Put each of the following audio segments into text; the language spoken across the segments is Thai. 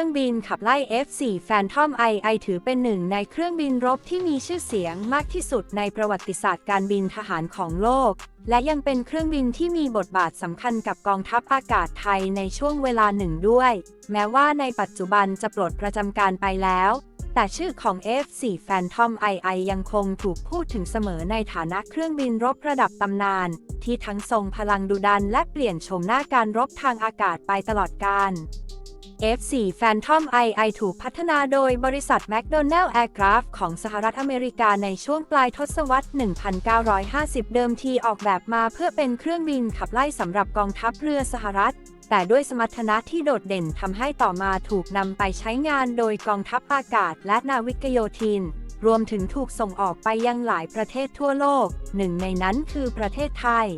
รื่องบินขับไล่ F4 Phantom II ถือเป็นหนึ่งในเครื่องบินรบที่มีชื่อเสียงมากที่สุดในประวัติศาสตร์การบินทหารของโลก และยังเป็นเครื่องบินที่มีบทบาทสำคัญกับกองทัพอากาศไทยในช่วงเวลาหนึ่งด้วย แม้ว่าในปัจจุบันจะปลดประจำการไปแล้ว แต่ชื่อของ F4 Phantom II ยังคงถูกพูดถึงเสมอในฐานะเครื่องบินรบระดับตำนาน ที่ทั้งทรงพลังดุดันและเปลี่ยนโฉมหน้าการรบทางอากาศไปตลอดกาล F4 Phantom II ถูกพัฒนาโดยบริษัท McDonnell Aircraft ของสหรัฐอเมริกาในช่วงปลายทศวรรษ 1950 เดิมทีออกแบบมาเพื่อเป็นเครื่องบินขับไล่สำหรับกองทัพเรือสหรัฐ แต่ด้วยสมรรถนะที่โดดเด่นทำให้ต่อมาถูกนำไปใช้งานโดยกองทัพอากาศและนาวิกโยธิน รวมถึงถูกส่งออกไปยังหลายประเทศทั่วโลก หนึ่งในนั้นคือประเทศไทย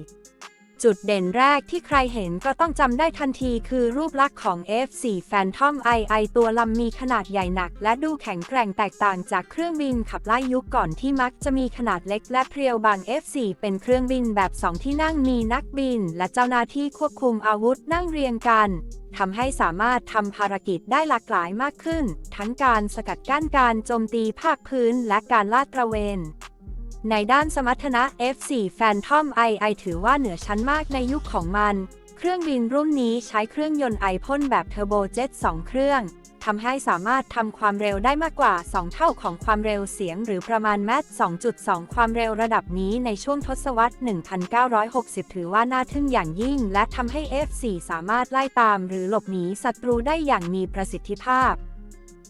จุดเด่นแรกที่ใครเห็นก็ต้องจำได้ทันทีคือรูปลักษณ์ของ F4 Phantom II ตัวลำมีขนาดใหญ่หนัก และดูแข็งแกร่งแตกต่างจากเครื่องบินขับไล่ยุคก่อนที่มักจะมีขนาดเล็กและเพรียวบาง F4 เป็นเครื่องบินแบบสองที่นั่งมีนักบิน และเจ้าหน้าที่ควบคุมอาวุธนั่งเรียงกันทำให้สามารถทำภารกิจได้หลากหลายมากขึ้น ทั้งการสกัดกั้นการโจมตีภาคพื้นและการลาดตระเวน ในด้านสมรรถนะ F4 Phantom II ถือว่าเหนือชั้นมากในยุคของมัน เครื่องบินรุ่นนี้ใช้เครื่องยนต์ไอพ่นแบบเทอร์โบเจ็ต2เครื่องทำให้สามารถทำความเร็วได้มากกว่า 2 เท่าของความเร็วเสียง หรือประมาณแมต2.2 ความเร็วระดับนี้ในช่วงทศวรรษ 1960 ถือว่าน่าทึ่งอย่างยิ่ง และทำให้ F4 สามารถไล่ตามหรือหลบหนีศัตรูได้อย่างมีประสิทธิภาพ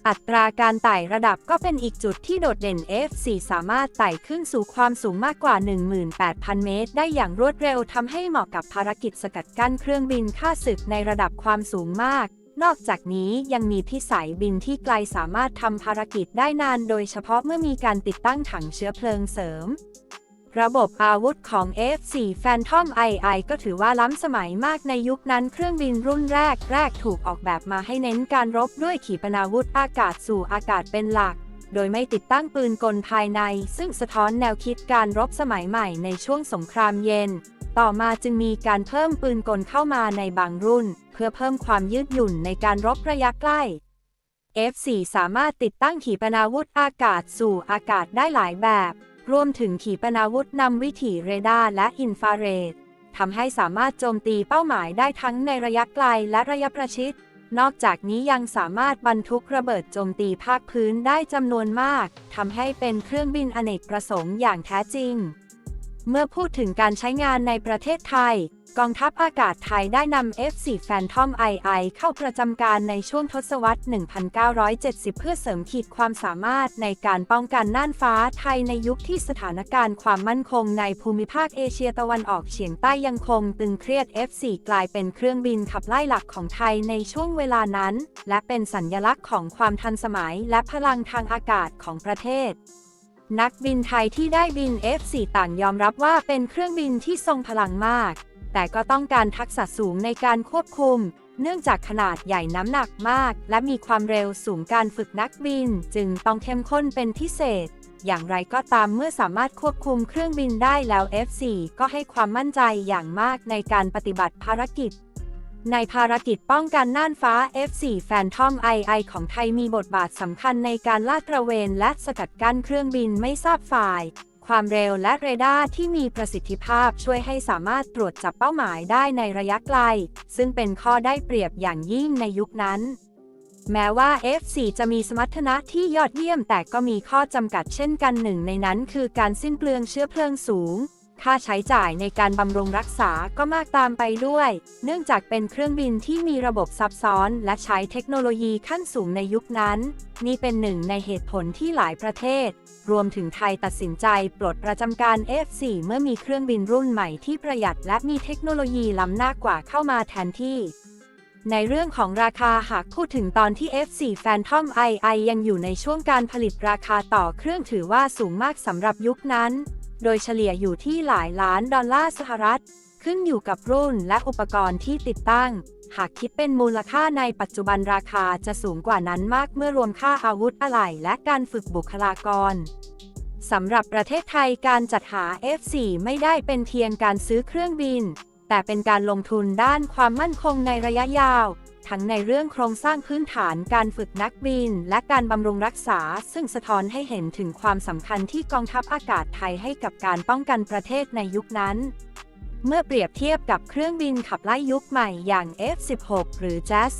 อัตราการไต่ระดับก็เป็นอีกจุดที่โดดเด่น F4 สามารถไต่ขึ้นสู่ความสูงมากกว่า 18,000 เมตร ได้อย่างรวดเร็วทำให้เหมาะกับภารกิจสกัดกั้นเครื่องบินค่าศึกในระดับความสูงมาก นอกจากนี้ยังมีพิสัยบินที่ไกลสามารถทำภารกิจได้นาน โดยเฉพาะเมื่อมีการติดตั้งถังเชื้อเพลิงเสริม ระบบอาวุธของ F4 Phantom II ก็ถือว่าล้ำสมัยมากในยุคนั้นเครื่องบินรุ่นแรกแรกถูกออกแบบมาให้เน้นการรบด้วยขีปนาวุธอากาศสู่อากาศเป็นหลัก โดยไม่ติดตั้งปืนกลภายใน ซึ่งสะท้อนแนวคิดการรบสมัยใหม่ในช่วงสงครามเย็น ต่อมาจึงมีการเพิ่มปืนกลเข้ามาในบางรุ่น เพื่อเพิ่มความยืดหยุ่นในการรบระยะใกล้ F4 สามารถติดตั้งขีปนาวุธอากาศสู่อากาศได้หลายแบบ รวมถึงขีปนาวุธนำวิถีเรดาร์และอินฟราเรดทำให้สามารถโจมตีเป้าหมายได้ทั้งในระยะไกลและระยะประชิด นอกจากนี้ยังสามารถบรรทุกระเบิดโจมตีภาคพื้นได้จำนวนมาก ทำให้เป็นเครื่องบินอเนกประสงค์อย่างแท้จริง เมื่อพูดถึงการใช้งานในประเทศไทย กองทัพอากาศไทยได้นำ F4 Phantom II เข้าประจำการในช่วงทศวรรษ 1970 เพื่อเสริมขีดความสามารถในการป้องกันน่านฟ้าไทยในยุคที่สถานการณ์ความมั่นคงในภูมิภาคเอเชียตะวันออกเฉียงใต้ยังคงตึงเครียด F4 กลายเป็นเครื่องบินขับไล่หลักของไทยในช่วงเวลานั้น และเป็นสัญญลักษณ์ของความทันสมัยและพลังทางอากาศของประเทศ นักบินไทยที่ได้บิน F4 ต่างยอมรับว่าเป็นเครื่องบินที่ทรงพลังมาก แต่ก็ต้องการทักษะสูงในการควบคุม เนื่องจากขนาดใหญ่น้ำหนักมาก และมีความเร็วสูงการฝึกนักบิน จึงต้องเข้มข้นเป็นพิเศษ อย่างไรก็ตามเมื่อสามารถควบคุมเครื่องบินได้แล้ว F4 ก็ให้ความมั่นใจอย่างมากในการปฏิบัติภารกิจ ในภารกิจป้องกันน่านฟ้า F4 Phantom II ของไทยมีบทบาทสำคัญในการลาดตระเวนและสกัดกั้นเครื่องบินไม่ทราบฝ่าย ความเร็วและเรดาร์ที่มีประสิทธิภาพช่วยให้สามารถตรวจจับเป้าหมายได้ในระยะไกล ซึ่งเป็นข้อได้เปรียบอย่างยิ่งในยุคนั้น แม้ว่า F4 จะมีสมรรถนะที่ยอดเยี่ยมแต่ก็มีข้อจำกัดเช่นกันหนึ่งในนั้นคือการสิ้นเปลืองเชื้อเพลิงสูง ค่าใช้จ่ายในการบำรุงรักษาก็มากตามไปด้วย เนื่องจากเป็นเครื่องบินที่มีระบบซับซ้อน และใช้เทคโนโลยีขั้นสูงในยุคนั้น นี่เป็นหนึ่งในเหตุผลที่หลายประเทศ รวมถึงไทยตัดสินใจปลดประจำการ F4 เมื่อมีเครื่องบินรุ่นใหม่ที่ประหยัดและมีเทคโนโลยีล้ำหน้ากว่าเข้ามาแทนที่ในเรื่องของราคาหากพูดถึงตอนที่ F4 Phantom II ยังอยู่ในช่วงการผลิตราคาต่อเครื่องถือว่าสูงมากสำหรับยุคนั้น โดยเฉลี่ยอยู่ที่หลายล้านดอลลาร์สหรัฐ ขึ้นอยู่กับรุ่นและอุปกรณ์ที่ติดตั้ง หากคิดเป็นมูลค่าในปัจจุบันราคาจะสูงกว่านั้นมากเมื่อรวมค่าอาวุธอะไหล่และการฝึกบุคลากรสำหรับประเทศไทยการจัดหา F4 ไม่ได้เป็นเพียงการซื้อเครื่องบิน แต่เป็นการลงทุนด้านความมั่นคงในระยะยาว ทั้งในเรื่องโครงสร้างพื้นฐานการฝึกนักบิน และการบำรุงรักษา ซึ่งสะท้อนให้เห็นถึงความสำคัญที่กองทัพอากาศไทยให้กับการป้องกันประเทศในยุคนั้น เมื่อเปรียบเทียบกับเครื่องบินขับไล่ยุคใหม่อย่าง F-16 หรือ Jazz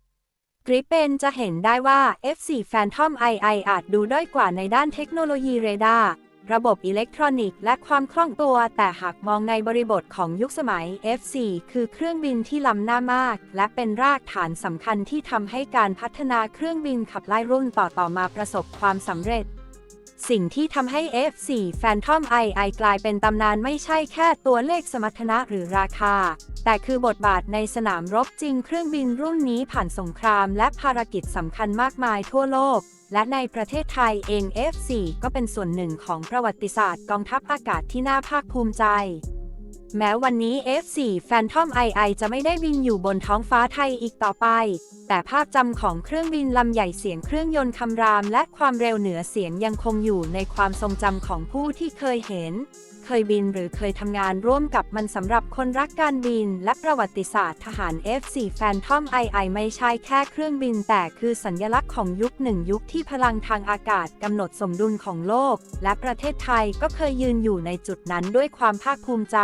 39กริปเปนจะเห็นได้ว่า F4 Phantom II อาจดูด้อยกว่าในด้านเทคโนโลยีเรดาร์ ระบบอิเล็กทรอนิกส์และความคล่องตัว แต่หากมองในบริบทของยุคสมัย F4 คือเครื่องบินที่ล้ำหน้ามาก และเป็นรากฐานสำคัญที่ทำให้การพัฒนาเครื่องบินขับไล่รุ่นต่อๆมาประสบความสำเร็จ สิ่งที่ทำให้ F4 Phantom II กลายเป็นตำนานไม่ใช่แค่ตัวเลขสมรรถนะหรือราคา แต่คือบทบาทในสนามรบจริงเครื่องบินรุ่นนี้ผ่านสงครามและภารกิจสำคัญมากมายทั่วโลก และในประเทศไทยเอง F4 ก็เป็นส่วนหนึ่งของประวัติศาสตร์กองทัพอากาศที่น่าภาคภูมิใจ แม้วันนี้ F4 Phantom II จะไม่ได้บินอยู่บนท้องฟ้าไทยอีกต่อไป แต่ภาพจำของเครื่องบินลำใหญ่เสียงเครื่องยนต์คำรามและความเร็วเหนือเสียงยังคงอยู่ในความทรงจำของผู้ที่เคยเห็น เคยบินหรือเคยทำงานร่วมกับมันสำหรับคนรักการบิน และประวัติศาสตร์ทหาร F4 Phantom II ไม่ใช่แค่เครื่องบินแต่คือสัญญลักษณ์ของยุคหนึ่งยุคที่พลังทางอากาศกำหนดสมดุลของโลก และประเทศไทยก็เคยยืนอยู่ในจุดนั้นด้วยความภาคภูมิใจ